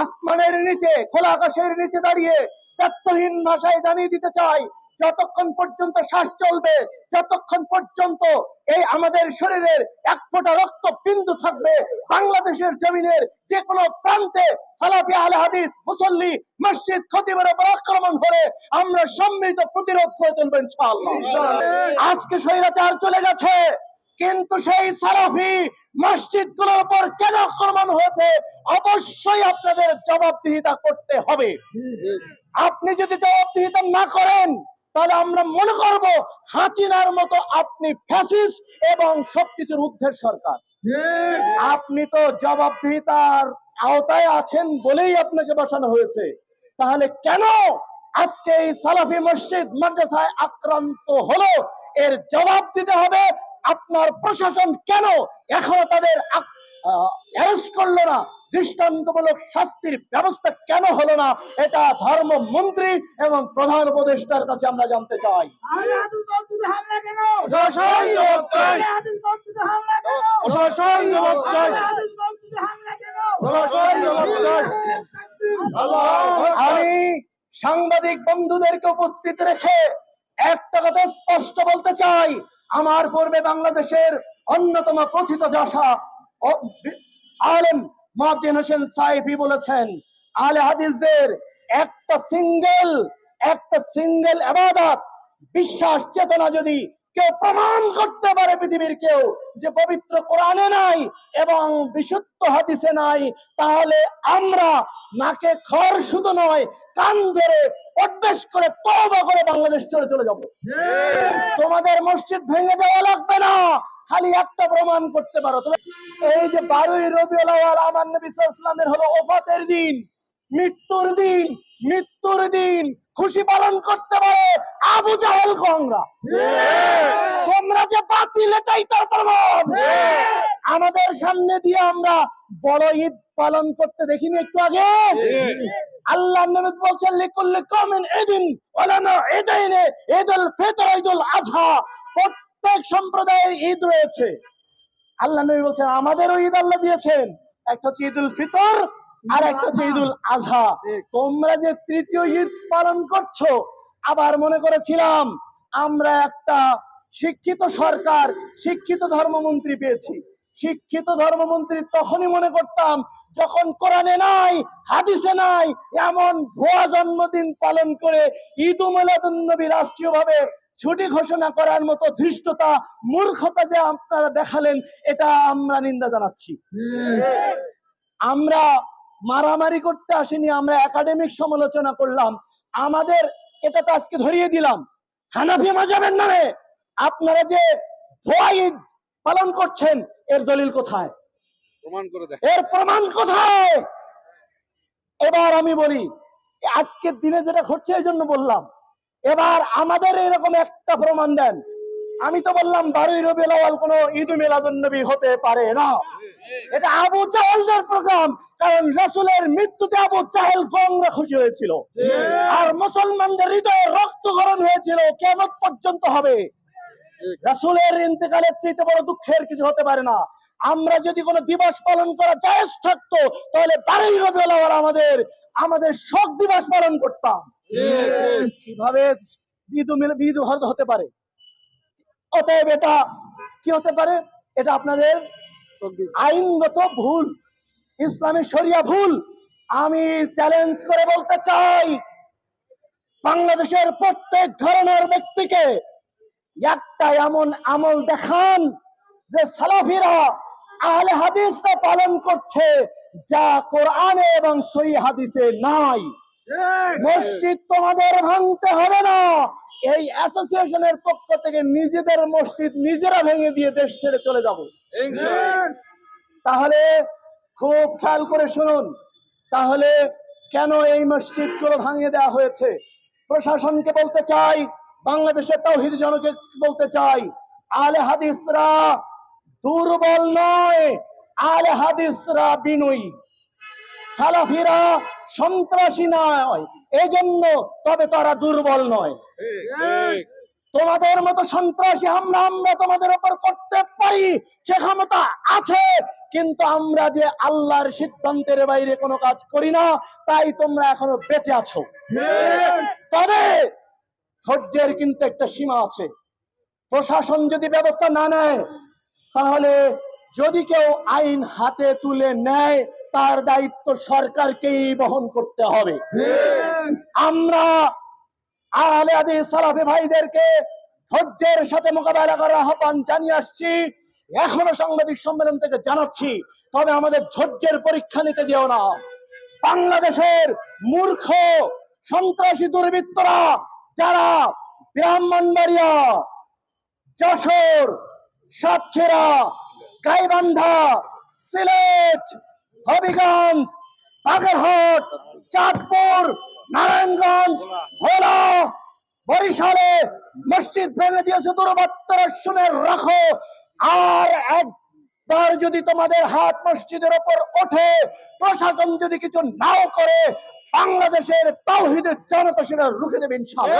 আসমানের নিচে খোলা আকাশের নিচে দাঁড়িয়ে তত্ত্বহীন ভাষায় জানিয়ে দিতে চাই যতক্ষণ পর্যন্ত শ্বাস চলবে যতক্ষণ পর্যন্ত এই আমাদের শরীরের এক ফোঁটা রক্ত বিন্দু থাকবে বাংলাদেশের জমিনের যে কোনো প্রান্তে সালাফি আল হাদিস মুসল্লি মসজিদ খতিবের উপর আক্রমণ করে আমরা সম্মিলিত প্রতিরোধ করে তুলবো ইনশাআল্লাহ। আজকে স্বৈরাচার চলে গেছে। কিন্তু সেই সারাফি মসজিদগুলোর উপর কেন আক্রমণ হয়েছে? অবশ্যই আপনাদের জবাবদিহিতা করতে হবে। আপনি যদি জবাবদিহিতা না করেন, তাহলে আমরা মনে করব হাসিনার মতো আপনি ফ্যাসিস এবং সবকিছুর ঊর্ধ্বের সরকার। আপনি তো জবাবদিহিতার আওতায় আছেন বলেই আপনাকে বসানো হয়েছে। তাহলে কেন আজকে এই সালাফি মসজিদ মাদ্রাসায় আক্রান্ত হলো? এর জবাব দিতে হবে আপনার প্রশাসন কেন এখনও তাদের অ্যারেস্ট করল না? দৃষ্টান্তমূলক শাস্তির ব্যবস্থা কেন হলো না? এটা ধর্মমন্ত্রী এবং প্রধান উপদেষ্টার কাছে আমরা জানতে চাই। আমি সাংবাদিক বন্ধুদেরকে উপস্থিত রেখে একটা কথা স্পষ্ট বলতে চাই। আমার পূর্বে বাংলাদেশের অন্যতম কথিত যশা আলম মহাদ্দিন হোসেন সাইফি বলেছেন, আলে হাদিসদের একটা সিঙ্গেল একটা সিঙ্গেল আবাদাত, বিশ্বাস, চেতনা যদি কেউ প্রমাণ করতে পারে পৃথিবীর কেউ যে পবিত্র কোরআনে নাই এবং বিশুদ্ধ হাদিসে নাই, তাহলে আমরা নাকে খড় শুধু নয়, কান ধরে অভ্যেস করে তওবা করে বাংলাদেশ চলে চলে যাব। তোমাদের মসজিদ ভেঙে যাওয়া লাগবে না, খালি একটা প্রমাণ করতে পারো। তুমি এই যে বারোই রবিউল আওয়াল আমার নবী ওয়াসাল্লামের হলো ওফাতের দিন। মৃত্যুর দিন মৃত্যুর দিন খুশি পালন করতে পারে আবু জাহেল গংরা তোমরা যে বাতিল, এটাই তার প্রমাণ। আমাদের সামনে দিয়ে আমরা বড় ঈদ পালন করতে দেখিনি একটু আগে। আল্লাহ নবী বলছেন, লিকুল্লি কমিন এদিন ওলানা এদাইনে ঈদুল ফিতর, ঈদুল আজহা প্রত্যেক সম্প্রদায়ের ঈদ রয়েছে। আল্লাহ নবী বলছেন, আমাদেরও ঈদ আল্লাহ দিয়েছেন। একটা হচ্ছে ঈদুল ফিতর আর একটা হচ্ছে ঈদুল আজহা। তোমরা যে তৃতীয় ঈদ পালন করছ আবার মনে করেছিলাম আমরা একটা শিক্ষিত সরকার শিক্ষিত ধর্মমন্ত্রী পেয়েছি। শিক্ষিত ধর্মমন্ত্রী তখনই মনে করতাম যখন কোরআনে নাই হাদিসে নাই এমন ভুয়া জন্মদিন পালন করে ঈদ নবী রাষ্ট্রীয়ভাবে ছুটি ঘোষণা করার মতো ধৃষ্টতা মূর্খতা যে আপনারা দেখালেন এটা আমরা নিন্দা জানাচ্ছি। আমরা মারামারি করতে আসিনি আমরা একাডেমিক সমালোচনা করলাম। আমাদের এটা তো আজকে ধরিয়ে দিলাম। হানাফি মাজাবের নামে আপনারা যে ঈদ পালন করছেন এর দলিল কোথায়? প্রমাণ করে এর প্রমাণ কোথায়? এবার আমি বলি আজকের দিনে যেটা ঘটছে এই জন্য বললাম। এবার আমাদের এরকম একটা প্রমাণ দেন। আমি তো বললাম বারোই রবি আওয়াল কোন ঈদ মিলাদুন্নবী হতে পারে না। এটা আবু জাহেলদের প্রোগ্রাম কারণ রসুলের মৃত্যুতে আবু জাহেল গঙ্গা খুশি হয়েছিল। আর মুসলমানদের হৃদয়ে রক্তকরণ হয়েছিল কেমন পর্যন্ত হবে। রাসূলের ইন্তেকালের চাইতে বড় দুঃখের কিছু হতে পারে না। আমরা যদি কোনো দিবস পালন করা জায়েজ থাকতো তাহলে বারোই আওয়াল আমাদের আমাদের শোক দিবস পালন করতাম। কীভাবে বিদু মিলে বিদু হতে পারে? অতএব এটা কি হতে পারে? এটা আপনাদের আইনগত ভুল ইসলামী শরিয়া ভুল আমি চ্যালেঞ্জ করে বলতে চাই। বাংলাদেশের প্রত্যেক ধরনের ব্যক্তিকে একটা এমন আমল দেখান যে সালাফিরা আহলে হাদিসটা পালন করছে যা কোরআনে এবং সই হাদিসে নাই। মসজিদ তোমাদের ভাঙতে হবে না। এই অ্যাসোসিয়েশনের পক্ষ থেকে নিজেদের মসজিদ নিজেরা ভেঙে দিয়ে দেশ ছেড়ে চলে যাব। তাহলে খুব খেয়াল করে শুনুন তাহলে কেন এই মসজিদগুলো ভাঙিয়ে দেওয়া হয়েছে? প্রশাসনকে বলতে চাই বাংলাদেশের তৌহিদ জনকে বলতে চাই আলে হাদিসরা দুর্বল নয় আলে হাদিসরা বিনয়ী। সালাফিরা সন্ত্রাসী নয়। এজন্য তবে তারা দুর্বল নয়। তোমাদের মতো সন্ত্রাসী হামলা আমরা তোমাদের উপর করতে পারি সে ক্ষমতা আছে। কিন্তু আমরা যে আল্লাহর সিদ্ধান্তের বাইরে কোনো কাজ করি না তাই তোমরা এখনও বেঁচে আছো। তবে ধৈর্যের কিন্তু একটা সীমা আছে। প্রশাসন যদি ব্যবস্থা না নেয় তাহলে যদি কেউ আইন হাতে তুলে নেয় তার দায়িত্ব সরকারকেই বহন করতে হবে। আমরা আহলে সালাফি ভাইদেরকে ধৈর্যের সাথে মোকাবেলা করার আহ্বান জানিয়ে আসছি। এখনও সাংবাদিক সম্মেলন থেকে জানাচ্ছি তবে আমাদের ধৈর্যের পরীক্ষা নিতে যেও না। বাংলাদেশের মূর্খ সন্ত্রাসী দুর্বৃত্তরা যারা ব্রাহ্মণবাড়িয়া যশোর সাতক্ষীরা গাইবান্ধা সিলেট হবিগঞ্জ, বাগেরহাট, চাঁদপুর, নারায়ণগঞ্জ, ভোলা, বরিশালে মসজিদ ভেঙে দিয়েছে দুর্বৃত্তরা শুনে রাখো। আর একবার যদি তোমাদের হাত মসজিদের ওপর ওঠে, প্রশাসন যদি কিছু নাও করে, বাংলাদেশের তাওহিদের জনতা সেটা রুখে দেবে আলে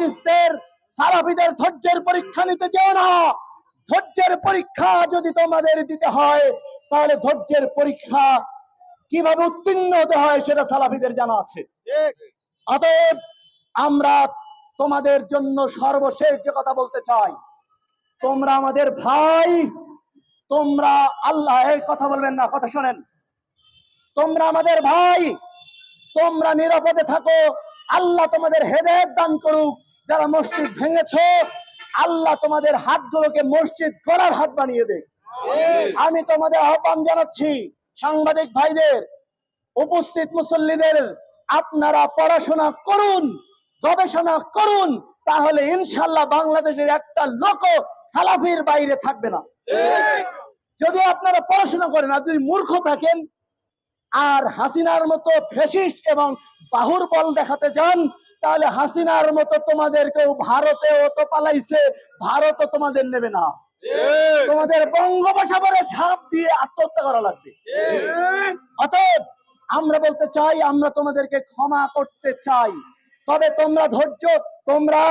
হাদিসদের সালাফিদের ধৈর্যের পরীক্ষা নিতে যেও না। ধৈর্যের পরীক্ষা যদি তোমাদের দিতে হয়, তাহলে ধৈর্যের পরীক্ষা কীভাবে উত্তীর্ণ হতে হয় সেটা সালাফিদের জানা আছে। অতএব আমরা তোমাদের জন্য সর্বশেষ যে কথা বলতে চাই, তোমরা আমাদের ভাই, তোমরা আল্লাহ কথা বলবেন না, কথা শোনেন। তোমরা আমাদের ভাই, তোমরা নিরাপদে থাকো, আল্লাহ তোমাদের হেদায়েত দান করুক। যারা মসজিদ ভেঙেছো, আল্লাহ তোমাদের হাতগুলোকে মসজিদ গড়ার হাত বানিয়ে দেয় আমি তোমাদের আহ্বান জানাচ্ছি সাংবাদিক ভাইদের, উপস্থিত মুসল্লিদের, আপনারা পড়াশোনা করুন, গবেষণা করুন, তাহলে ইনশাল্লাহ বাংলাদেশের একটা লোক সালাফির বাইরে থাকবে না। যদি আপনারা পড়াশোনা করেন, আর যদি মূর্খ থাকেন, আর হাসিনার মতো ফেসিস এবং বাহুর বল দেখাতে যান তাহলে হাসিনার মতো তোমাদেরকেও ভারতেও তো পালাইছে ভারতও তোমাদের নেবে না। তোমাদের বঙ্গোপসাগরে ঝাঁপ দিয়ে আত্মহত্যা করা লাগবে। অতএব আমরা বলতে চাই আমরা তোমাদেরকে ক্ষমা করতে চাই। তবে তোমরা ধৈর্য তোমরা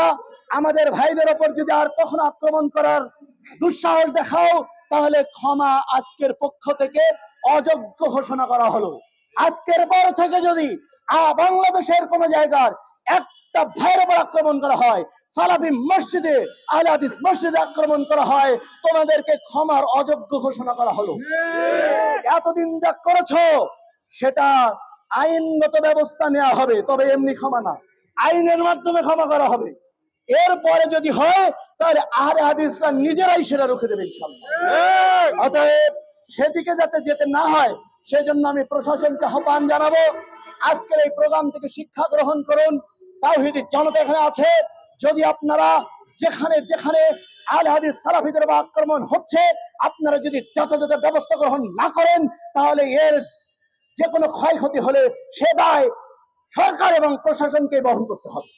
আমাদের ভাইদের ওপর যদি আর কখনো আক্রমণ করার দুঃসাহস দেখাও তাহলে ক্ষমা আজকের পক্ষ থেকে অযোগ্য ঘোষণা করা হলো। আজকের পর থেকে যদি আ বাংলাদেশের কোন জায়গার একটা ভাইয়ের উপর আক্রমণ করা হয়। সালাফি মসজিদে আহলে হাদিস মসজিদে আক্রমণ করা হয়। তোমাদেরকে ক্ষমার অযোগ্য ঘোষণা করা হলো। এতদিন যা করেছ, সেটা আইনগত ব্যবস্থা নেওয়া হবে, তবে এমনি ক্ষমা না। আইনের মাধ্যমে ক্ষমা করা হবে। এরপরে যদি হয়, তাহলে আহলে হাদিসরা নিজেরাই সেটা রুখে দেবে অতএব সেদিকে যাতে যেতে না হয়, সেজন্য আমি প্রশাসনকে আহ্বান জানাব। আজকের এই প্রোগ্রাম থেকে শিক্ষা গ্রহণ করুন। তাওহিদি জনতা এখানে আছে। যদি আপনারা যেখানে যেখানে আল হাদিস সালাফিদের বা আক্রমণ হচ্ছে, আপনারা যদি যথাযথ ব্যবস্থা গ্রহণ না করেন, তাহলে এর যে কোনো ক্ষয়ক্ষতি হলে সে দায় সরকার এবং প্রশাসনকে বহন করতে হবে।